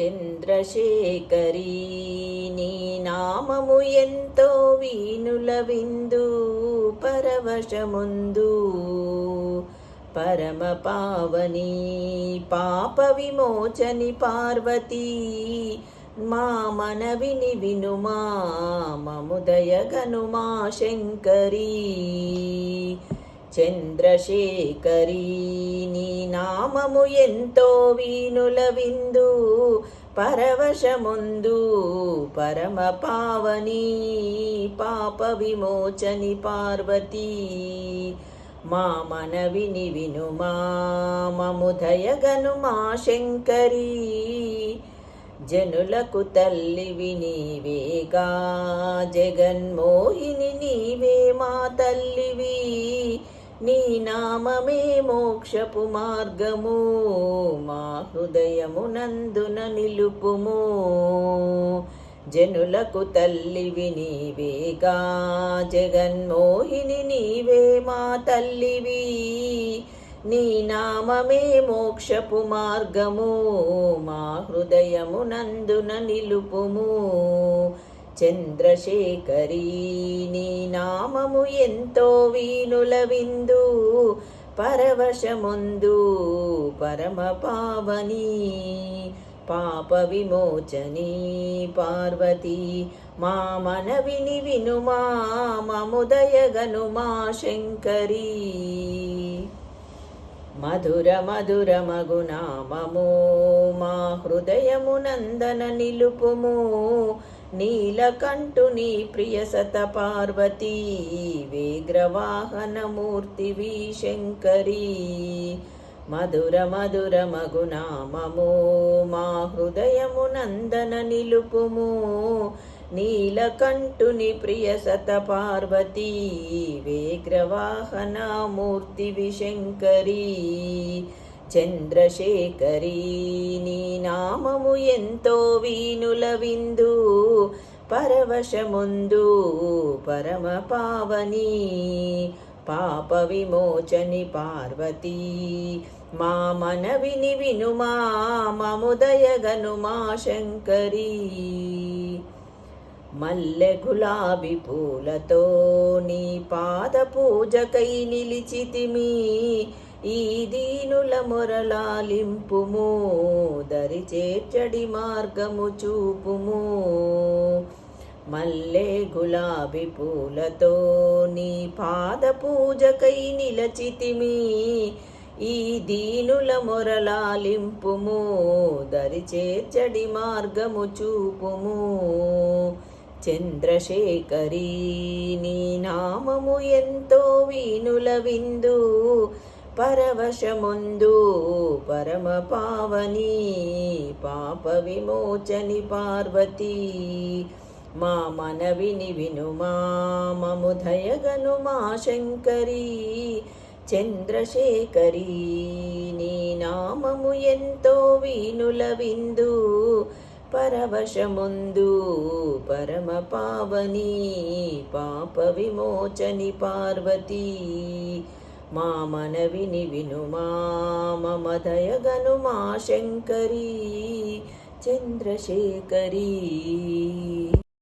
చంద్రశేఖరీ నీ నామము ఎంతో వీనుల విందు పరవశముందు. పరమ పావని పాప విమోచని పార్వతీ మా మనవిని వినుమా మముదయ గనుమా శంకరీ. చంద్రశేఖరీ నీ నామము ఎంతో వీనుల విందు పరవశముందు పరమ పావని పాప విమోచని పార్వతీ. మా మనవిని వినుమా మముదయగను మా శంకరీ. జనులకు తల్లివి నీవేగా జగన్మోహిని నీవే మా తల్లివి. నీ నామమే మోక్షపు మార్గము మా హృదయమునందున నిలుపుము. జనులకు తల్లివి నీవేగా జగన్మోహిని నీవే మా తల్లివి. నీ నామమే మోక్షపు మార్గము మా హృదయమునందున నిలుపుము. చంద్రశేఖరీ నీ నామము ఎంతో వీణుల విందు పరవశముందు పరమ పావని పాప విమోచని పార్వతి మా మనవిని వినుమా మముదయ శంకరీ. మధుర మధుర మగునామము మా హృదయమునందన నిలుపుము నీలకంఠుని ప్రియసత పార్వతీ వేగ్రవాహనమూర్తివి శంకరీ. మధుర మధుర మగునామము మా హృదయమునందన నిలుపుము. నీలకంఠుని ప్రియసత పార్వతీ పార్వతీ వేగ్రవాహనమూర్తి విశంకరీ చంద్రశేఖరీ నీ నామము ఎంతో వీనుల విందు పరవశముందు పరమ పావని పాప విమోచని పార్వతీ మా మనవిని వినుమా మముదయగనుమా శంకరీ. మల్లె గులాబి పూలతో నీ పాద పూజకై నిలిచితిమి ఈ దీనుల మొరలాలింపుము దరి చేర్చడి మార్గము చూపుము. మల్లె గులాబీ పూలతో నీ పాద పూజకై నిలచితిమి. ఈ దీనుల మొరలాలింపుము దరి చేర్చడి మార్గము చూపుము. చంద్రశేఖరీ నీ నామము ఎంతో వీనుల విందు. పరవశముందు పరమ పావని పాప విమోచని పార్వతీ మా మనవిని వినుమా మముదయ గనుమా శంకరీ చంద్రశేఖరీ నీ నామము ఎంతో వీనుల విందు పరవశముందు పరమ పావని పాప విమోచని పార్వతీ మా మనవిని వినుమా మమదయ మా శంకరీ చంద్రశేఖరీ.